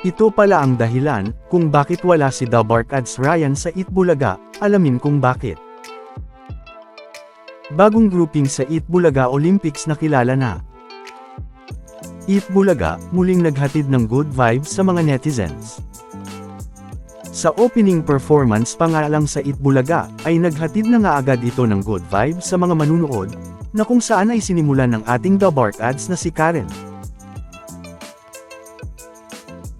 Ito pala ang dahilan, kung bakit wala si Dabarkads Ryan sa Itbulaga, alamin kung bakit. Bagong grouping sa Itbulaga Olympics na kilala na. Itbulaga, muling naghatid ng good vibes sa mga netizens. Sa opening performance pa nga lang sa Itbulaga, ay naghatid na nga agad ito ng good vibes sa mga manunood, na kung saan ay sinimulan ng ating The Bark Ads na si Karen.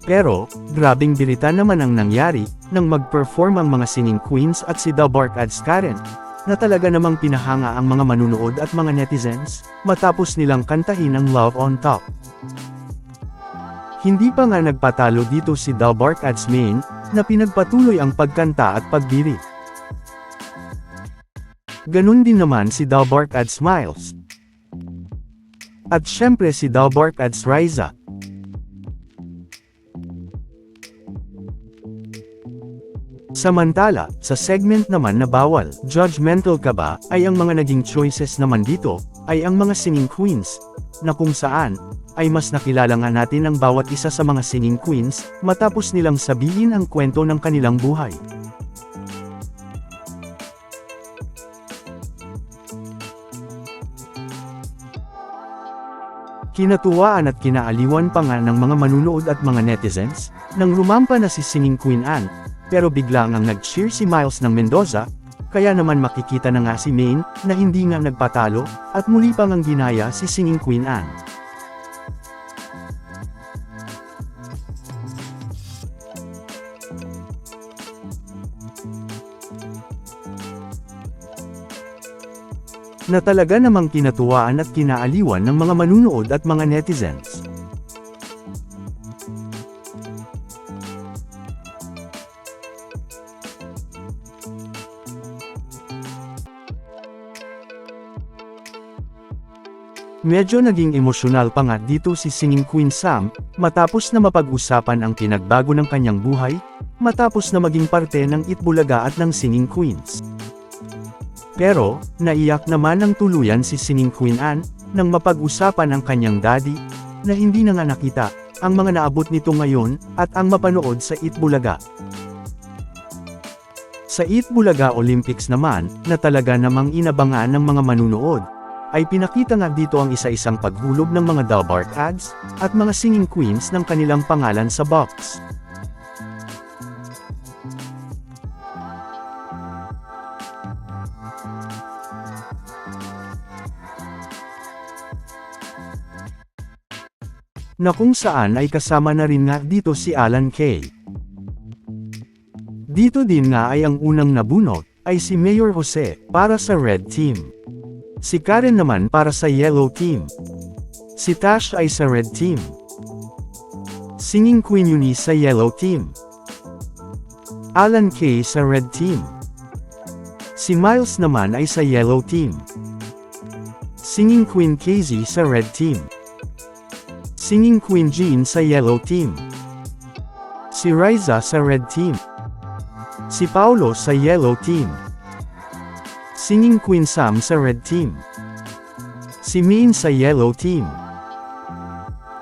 Pero, grabing bilita naman ang nangyari, nang mag-perform ang mga singing queens at si The Bark Ads Karen, na talaga namang pinahanga ang mga manunood at mga netizens, matapos nilang kantahin ang Love on Top. Hindi pa nga nagpatalo dito si The Bark Ads Main, na pinagpatuloy ang pagkanta at pagbiri. Ganun din naman si The Bark Ads Smiles. At syempre si The Bark Ads Samantala, sa segment naman na bawal, judgmental ka ba, ay ang mga naging choices naman dito, ay ang mga singing queens, na kung saan, ay mas nakilala nga natin ang bawat isa sa mga singing queens, matapos nilang sabihin ang kwento ng kanilang buhay. Kinatuwaan at kinaaliwan pa nga ng mga manunood at mga netizens, nang rumampa na si Singing Queen Anne, pero bigla ngang nag-cheer si Miles ng Mendoza, kaya naman makikita na nga si Maine, na hindi nga nagpatalo, at muli pa ngang ginaya si Singing Queen Anne. na talaga namang kinatuwaan at kinaaliwan ng mga manunood at mga netizens. Medyo naging emosyonal pa nga dito si Singing Queen Sam, matapos na mapag-usapan ang pinagbago ng kanyang buhay, matapos na maging parte ng Itbulaga at ng Singing Queens. Pero, naiyak naman ng tuluyan si Singing Queen Anne, nang mapag-usapan ang kanyang daddy, na hindi na nga nakita, ang mga naabot nito ngayon, at ang mapanood sa Itbulaga. Sa Itbulaga Olympics naman, na talaga namang inabangan ng mga manunood, ay pinakita nga dito ang isa-isang paghulog ng mga Dalbark ads, at mga singing queens ng kanilang pangalan sa box. na kung saan ay kasama na rin nga dito si Alan Kay. Dito din nga ay ang unang nabunot, ay si Mayor Jose, para sa Red Team. Si Karen naman para sa Yellow Team. Si Tash ay sa Red Team. Singing Queen Eunice sa Yellow Team. Alan Kay sa Red Team. Si Miles naman ay sa Yellow Team. Singing Queen Casey sa Red Team. Singing Queen Jean sa Yellow Team. Si Riza sa Red Team. Si Paulo sa Yellow Team. Singing Queen Sam sa Red Team. Si Min sa Yellow Team.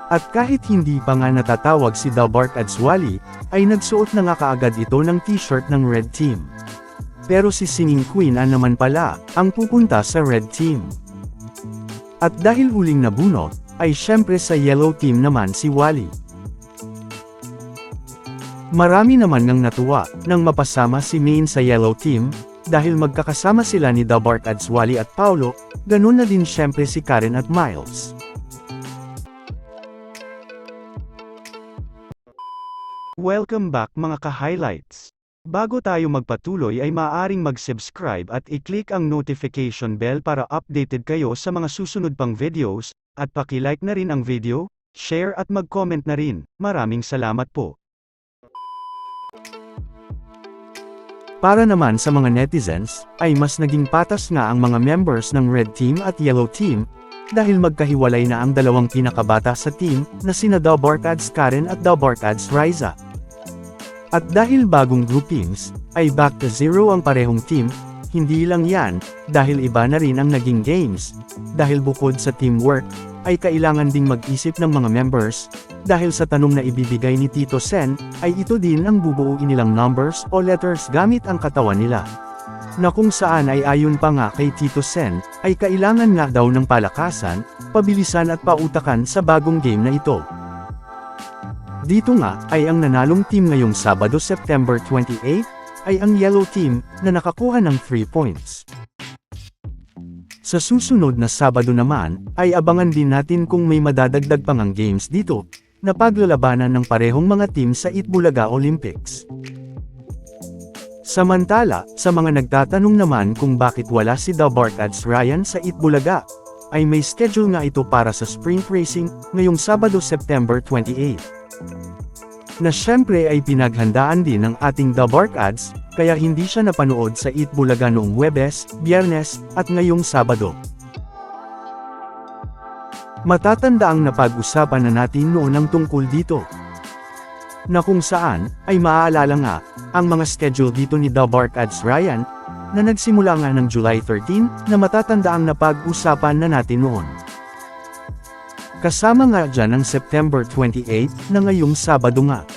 At kahit hindi pa nga natatawag si Dalbark Adswali, ay nagsuot na nga kaagad ito ng t-shirt ng Red Team. Pero si Singing Queen Anne naman pala, ang pupunta sa Red Team. At dahil huling nabunot, ay syempre sa Yellow Team naman si Wally. Marami naman nang natuwa, nang mapasama si Main sa Yellow Team, dahil magkakasama sila ni Dabark Ads Wally at Paulo, ganun na din syempre si Karen at Miles. Welcome back mga ka-highlights. Bago tayo magpatuloy ay maaaring mag-subscribe at i-click ang notification bell para updated kayo sa mga susunod pang videos, at paki-like na rin ang video, share at mag-comment na rin. Maraming salamat po. Para naman sa mga netizens, ay mas naging patas nga ang mga members ng Red Team at Yellow Team, dahil magkahiwalay na ang dalawang pinakabata sa team, na sina Dabarkads Karen at Dabarkads Riza. At dahil bagong groupings, ay back to zero ang parehong team, Hindi lang yan, dahil iba na rin ang naging games. Dahil bukod sa teamwork, ay kailangan ding mag-isip ng mga members, dahil sa tanong na ibibigay ni Tito Sen, ay ito din ang bubuuin nilang numbers o letters gamit ang katawan nila. Na kung saan ay ayon pa nga kay Tito Sen, ay kailangan nga daw ng palakasan, pabilisan at pautakan sa bagong game na ito. Dito nga, ay ang nanalong team ngayong Sabado September 28, ay ang Yellow Team, na nakakuha ng 3 points. Sa susunod na Sabado naman, ay abangan din natin kung may madadagdag pang ang games dito, na paglalabanan ng parehong mga team sa Itbulaga Olympics. Samantala, sa mga nagtatanong naman kung bakit wala si The Barkads Ryan sa Itbulaga, ay may schedule nga ito para sa sprint racing ngayong Sabado September 28. Na syempre ay pinaghandaan din ng ating The Barkads, kaya hindi siya napanood sa Itbulaga noong Webes, Biyernes, at ngayong Sabado. Matatanda ang napag-usapan na natin noon ang tungkol dito. Na kung saan, ay maaalala nga, ang mga schedule dito ni The Barkads Ryan, na nagsimula nga ng July 13, na matatanda ang napag-usapan na natin noon. Kasama nga dyan ang September 28, na ngayong Sabado nga.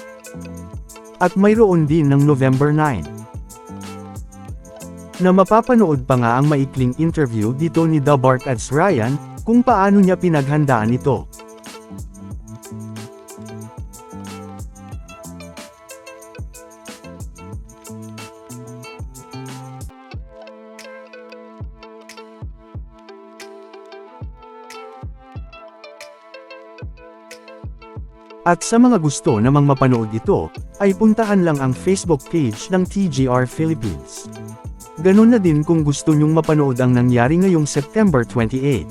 At mayroon din ng November 9. Na mapapanood pa nga ang maikling interview dito ni The Barkads Ryan, kung paano niya pinaghandaan ito. At sa mga gusto namang mapanood ito, ay puntahan lang ang Facebook page ng TGR Philippines. Ganon na din kung gusto nyong mapanood ang nangyari ngayong September 28.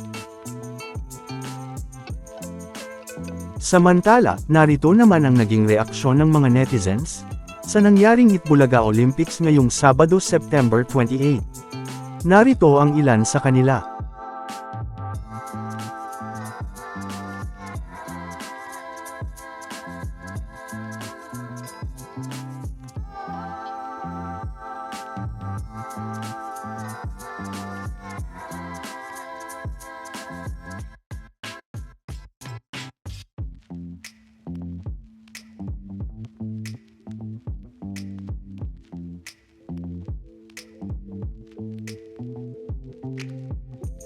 Samantala, narito naman ang naging reaksyon ng mga netizens sa nangyaring Itbulaga Olympics ngayong Sabado September 28. Narito ang ilan sa kanila.